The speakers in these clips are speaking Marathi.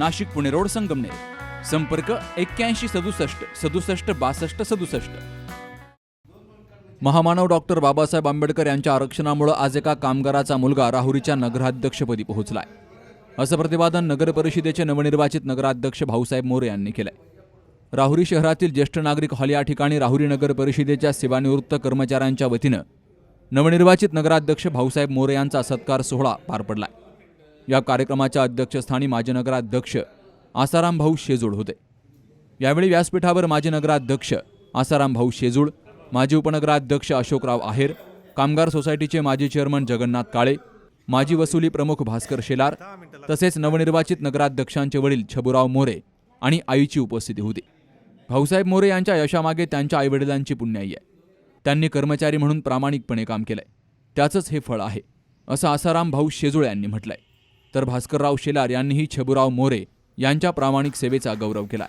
Nashik Pune road Sangamner. संपर्क एक्क्याऐंशी सदुसष्ट सदुसष्ट बासष्ट सदुसष्ट. महामानव डॉक्टर बाबासाहेब आंबेडकर यांच्या आरक्षणामुळे आज एका कामगाराचा मुलगा राहुरीच्या नगराध्यक्षपदी पोहोचलाय. असं प्रतिपादन नगर परिषदेचे नवनिर्वाचित नगराध्यक्ष भाऊसाहेब मोरे यांनी केलंय. राहुरी शहरातील ज्येष्ठ नागरिक हॉल या ठिकाणी राहुरी नगर परिषदेच्या सेवानिवृत्त कर्मचाऱ्यांच्या वतीनं नवनिर्वाचित नगराध्यक्ष भाऊसाहेब मोरे यांचा सत्कार सोहळा पार पडलाय. या कार्यक्रमाच्या अध्यक्षस्थानी माजी नगराध्यक्ष आसाराम भाऊ शेजूळ होते. यावेळी व्यासपीठावर माजी नगराध्यक्ष आसाराम भाऊ शेजूळ माजी उपनगराध्यक्ष अशोकराव आहेर कामगार सोसायटीचे माजी चेअरमन जगन्नाथ काळे माजी वसुली प्रमुख भास्कर शेलार तसेच नवनिर्वाचित नगराध्यक्षांचे वडील छबुराव मोरे आणि आईची उपस्थिती होती. भाऊसाहेब मोरे यांच्या यशामागे त्यांच्या आईवडिलांची पुण्याई आहे. त्यांनी कर्मचारी म्हणून प्रामाणिकपणे काम केलंय. त्याचंच हे फळ आहे असं आसाराम भाऊ शेजुळे यांनी म्हटलंय. तर भास्करराव शेलार यांनीही छबुराव मोरे यांच्या प्रामाणिक सेवेचा गौरव केला.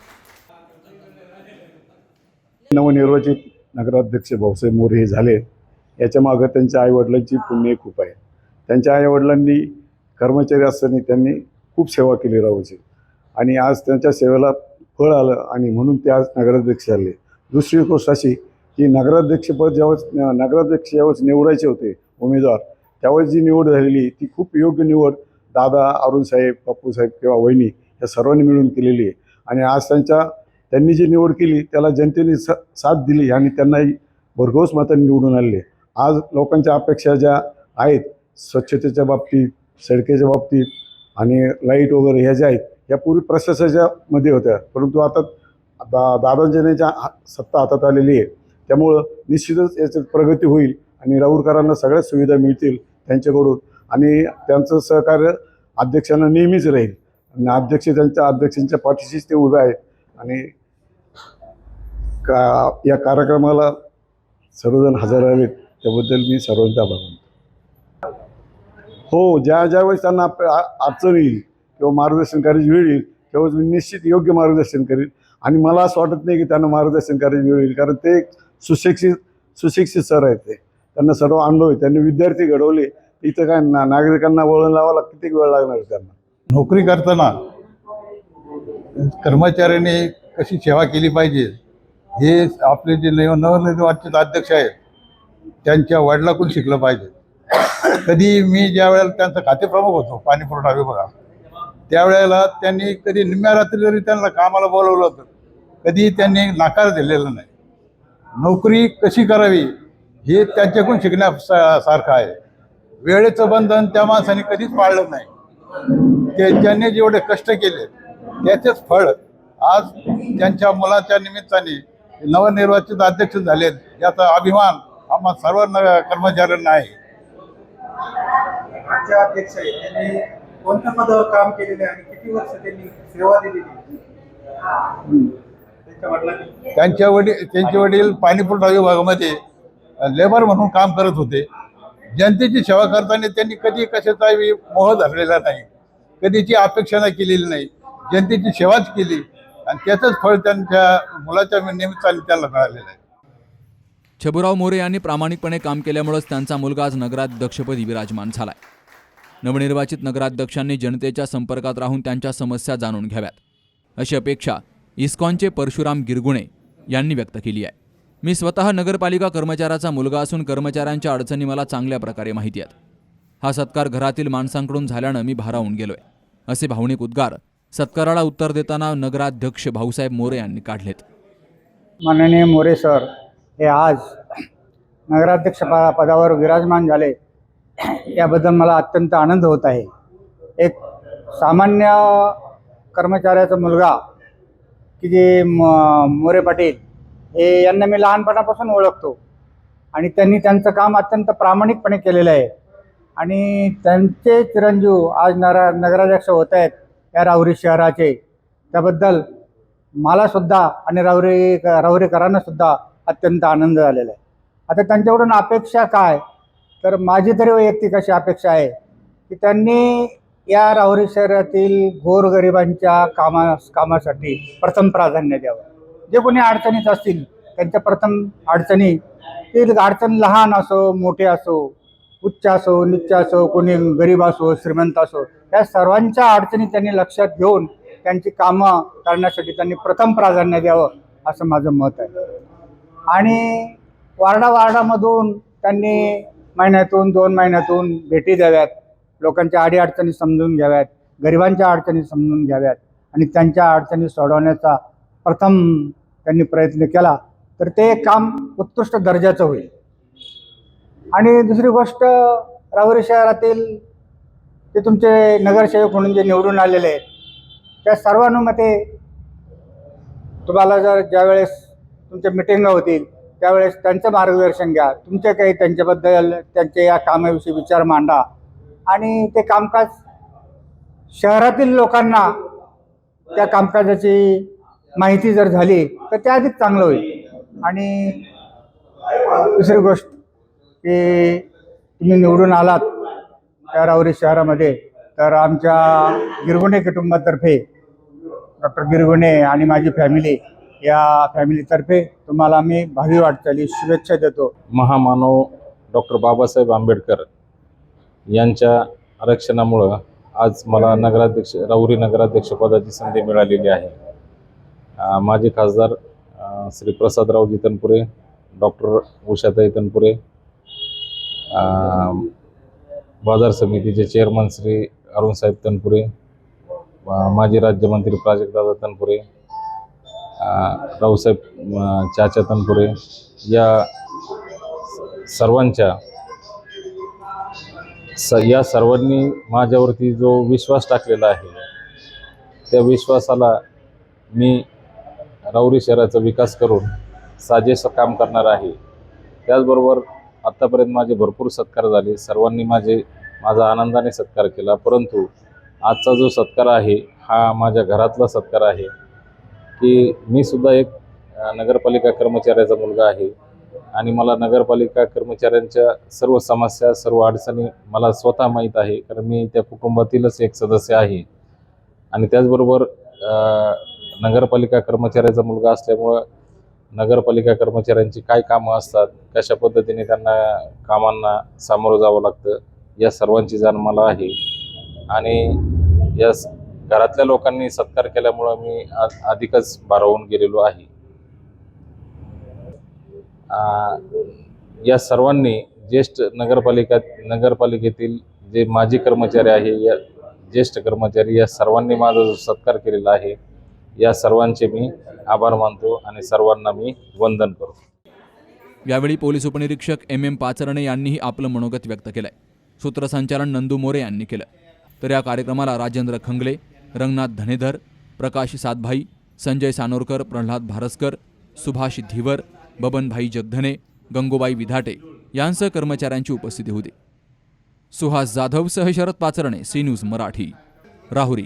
नवनिर्वाचित नगराध्यक्ष भाऊसाहेब मोरे हे झाले. याच्या मागं त्यांच्या आईवडिलांची पुण्य खूप आहे. त्यांच्या आईवडिलांनी कर्मचारी असताना त्यांनी खूप सेवा केली राहूची आणि आज त्यांच्या सेवेला फळ आलं आणि म्हणून ते आज नगराध्यक्ष झाले. दुसरी गोष्ट अशी की नगराध्यक्षपद ज्यावेळेस नगराध्यक्ष ज्यावेळेस निवडायचे होते उमेदवार त्यावेळेस जी निवड झालेली ती खूप योग्य निवड दादा अरुणसाहेब पप्पूसाहेब किंवा वहिनी या सर्वांनी मिळून केलेली आहे. आणि आज त्यांच्या त्यांनी जी निवड केली त्याला जनतेने स साथ दिली आणि त्यांनाही भरघोस मतांनी निवडून आणले आज लोकांच्या अपेक्षा ज्या आहेत स्वच्छतेच्या बाबतीत सडकेच्या बाबतीत आणि लाइट वगैरे ह्या ज्या आहेत या पूर्वी प्रशासनाच्या मध्ये होत्या. परंतु आता दा दादांजनेच्या सत्ता हातात आलेली आहे. त्यामुळं निश्चितच याच्यात प्रगती होईल आणि राऊरकरांना सगळ्या सुविधा मिळतील त्यांच्याकडून. आणि त्यांचं सहकार्य अध्यक्षांना नेहमीच राहील. आणि अध्यक्ष त्यांच्या अध्यक्षांच्या पाठीशीच ते उभे आहेत. आणि का या कार्यक्रमाला सर्वजण हजर आले त्याबद्दल मी सर्वांचा आभार मानतो. हो ज्या ज्यावेळेस त्यांना आप- अडचण येईल किंवा मार्गदर्शन कार्य वेळ येईल त्यावेळेस मी निश्चित योग्य मार्गदर्शन करीन. आणि मला असं वाटत नाही की त्यांना मार्गदर्शन करायची वेळ येईल कारण ते एक सुशिक्षित सुशिक्षित सर आहेत ते. त्यांना सर्व अनुभव आहे. त्यांनी विद्यार्थी घडवले इथं काय ना नागरिकांना वळण लावायला किती वेळ लागणार त्यांना? नोकरी करताना कर्मचाऱ्यांनी कशी सेवा केली पाहिजे? हे आपले जे नवनिर्वाचित अध्यक्ष आहेत त्यांच्या वडिलाकडून शिकलं पाहिजे. कधी मी ज्या वेळेला त्यांचा खातेप्रमुख होतो पाणी पुरवठा विभागात त्यावेळेला त्यांनी कधी निम्म्या रात्री जरी त्यांना कामाला बोलवलं होतं कधी त्यांनी नाकार दिलेला नाही. नोकरी कशी करावी हे त्यांच्याकडून शिकण्यासारखं आहे. वेळेचं बंधन त्या माणसाने कधीच पाळलं नाही. ते ज्यांनी जेवढे कष्ट केले त्याचेच फळ आज त्यांच्या मुलाच्या निमित्ताने नवनिर्वाचित अध्यक्ष झालेत याचा अभिमान आम्हा सर्व कर्मचाऱ्यांना आहे. अध्यक्ष त्यांनी कोणत्या पदावर काम केलेले आणि किती वर्ष त्यांनी सेवा दिलेली त्यांच्या वडील त्यांचे वडील पाणी पुरवठा विभागामध्ये लेबर म्हणून काम करत होते. जनतेची सेवा करताना त्यांनी कधी कशाचाही मोह धरलेला नाही. कधीची अपेक्षा नाही केलेली नाही. जनतेची सेवाच केली. आणि त्याचंच फळ त्यांच्या मुलाच्या निमित्ताने त्यांना मिळालेलं आहे. छबुराव मोरे यांनी प्रामाणिकपणे काम केल्यामुळेच त्यांचा मुलगा आज नगराध्यक्षपदी विराजमान झालाय. नवनिर्वाचित नगराध्यक्षांनी जनतेच्या संपर्कात राहून त्यांच्या समस्या जाणून घ्याव्यात. अशी अपेक्षा इस्कॉनचे परशुराम गिरगुणे यांनी व्यक्त केली आहे. मी स्वतः नगरपालिका कर्मचाऱ्याचा मुलगा असून कर्मचाऱ्यांच्या अडचणी मला चांगल्या प्रकारे माहिती आहेत. हा सत्कार घरातील माणसांकडून झाल्यानं मी भारावून गेलोय. असे भावनिक उद्गार सत्काराला उत्तर देताना नगराध्यक्ष भाऊसाहेब मोरे यांनी काढलेत. माननीय मोरे सर हे आज नगराध्यक्ष पदावर विराजमान झाले. याबद्दल मला अत्यंत आनंद होत आहे. एक सामान्य कर्मचाऱ्याचा मुलगा की जे म मोरे पाटील हे यांना मी लहानपणापासून ओळखतो. आणि त्यांनी त्यांचं काम अत्यंत प्रामाणिकपणे केलेलं आहे. आणि त्यांचे चिरंजीव आज नरा नगराध्यक्ष होत आहेत या राहुरी शहराचे. त्याबद्दल मलासुद्धा आणि रावरे रावरेकरांनासुद्धा अत्यंत आनंद झालेला आहे. आता त्यांच्याकडून अपेक्षा काय? तर माझी तरी वैयक्तिक अशी अपेक्षा आहे की त्यांनी या राहुरी शहरातील गोरगरिबांच्या कामा कामासाठी प्रथम प्राधान्य द्यावं. जे कोणी अडचणीत असतील त्यांच्या प्रथम अडचणी ती अडचण लहान असो मोठे असो उच्च असो निच्च असो कोणी गरीब असो श्रीमंत असो या सर्वांच्या अडचणी त्यांनी लक्षात घेऊन त्यांची कामं करण्यासाठी त्यांनी प्रथम प्राधान्य द्यावं असं माझं मत आहे. आणि वार्डा वार्डामधून त्यांनी महिन्यातून दोन महिन्यातून भेटी द्याव्यात लोकांच्या अडीअडचणी समजून घ्याव्यात गरिबांच्या अडचणी समजून घ्याव्यात आणि त्यांच्या अडचणी सोडवण्याचा प्रथम त्यांनी प्रयत्न केला तर ते काम उत्कृष्ट दर्जाचं होईल. आणि दुसरी गोष्ट राहुरी शहरातील ते तुमचे नगरसेवक म्हणून जे निवडून आलेले आहेत त्या सर्वांमध्ये तुम्हाला जर ज्यावेळेस तुमच्या मिटिंगा होतील त्यावेळेस त्यांचं मार्गदर्शन घ्या. तुमचे काही त्यांच्याबद्दल त्यांच्या या कामाविषयी विचार मांडा. आणि ते कामकाज शहरातील लोकांना त्या कामकाजाची माहिती जर झाली तर ते अधिक चांगलं होईल. आणि दुसरी गोष्ट की तुम्ही निवडून आलात त्या शहरामध्ये तर आमच्या गिरगुणे कुटुंबातर्फे डॉक्टर गिरगुणे आणि माझी फॅमिली या फॅमिलीतर्फे तुम्हाला मी भावी वाटचाली शुभेच्छा देतो. महामानव डॉक्टर बाबासाहेब आंबेडकर यांच्या आरक्षणामुळं आज मला नगराध्यक्ष राऊरी नगराध्यक्षपदाची संधी मिळालेली आहे. माजी खासदार श्री प्रसादरावजी तनपुरे डॉक्टर उषाताई तनपुरे बाजार समितीचे चेअरमन श्री अरुणसाहेब तनपुरे माजी राज्यमंत्री प्राजक्तदादा तनपुरे रावसाहेब चाचा तनपुरे या सर्वांच्या स या सर्वांनी माझ्यावरती जो विश्वास टाकलेला आहे त्या विश्वासाला मी राऊरी शहराचा विकास करून साजेसं काम करणार आहे. त्याचबरोबर आत्तापर्यंत माझे भरपूर सत्कार झाले. सर्वांनी माझे माझा आनंदाने सत्कार केला. परंतु आजचा जो सत्कार आहे हा माझ्या घरातला सत्कार आहे की मी सुद्धा एक नगरपालिका कर्मचाऱ्याचा मुलगा आहे. आणि मला नगरपालिका कर्मचाऱ्यांच्या सर्व समस्या सर्व अडचणी मला स्वतः माहीत आहे. कारण मी त्या कुटुंबातीलच एक सदस्य आहे. आणि त्याचबरोबर नगरपालिका कर्मचाऱ्याचा मुलगा असल्यामुळं नगरपालिका कर्मचाऱ्यांची काय कामं असतात कशा पद्धतीने त्यांना कामांना सामोरं जावं लागतं या सर्वांची जाण मला आहे. आणि या स- घरातल्या लोकांनी सत्कार केल्यामुळं मी आ- अधिकच भारावून गेलेलो आहे. या सर्वांनी ज्येष्ठ नगरपालिका नगरपालिकेतील जे माजी कर्मचारी आहे या ज्येष्ठ कर्मचारी या सर्वांनी माझा जो सत्कार केलेला आहे या सर्वांचे मी आभार मानतो आणि सर्वांना मी वंदन करतो. यावेळी पोलीस उपनिरीक्षक एम एम पाचरणे यांनीही आपलं मनोगत व्यक्त केलंय. सूत्रसंचालन नंदू मोरे यांनी केलं. तर या कार्यक्रमाला राजेंद्र खंगले रंगनाथ धनेधर प्रकाश सातभाई संजय सानोरकर प्रल्हाद भारसकर सुभाष धीवर बबनभाई जगधने गंगोबाई विधाटे यांसह कर्मचाऱ्यांची उपस्थिती होती. सुहास जाधव सह Sharad Pacharne C news Marathi. Rahuri.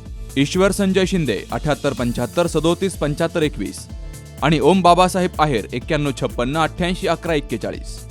ईश्वर संजय शिंदे अठ्याहत्तर पंच्याहत्तर सदोतीस पंच्याहत्तर एकवीस. आणि ओम बाबासाहेब आहेर एक्क्याण्णव छप्पन्न अठ्ठ्याऐंशी अकरा एक्केचाळीस.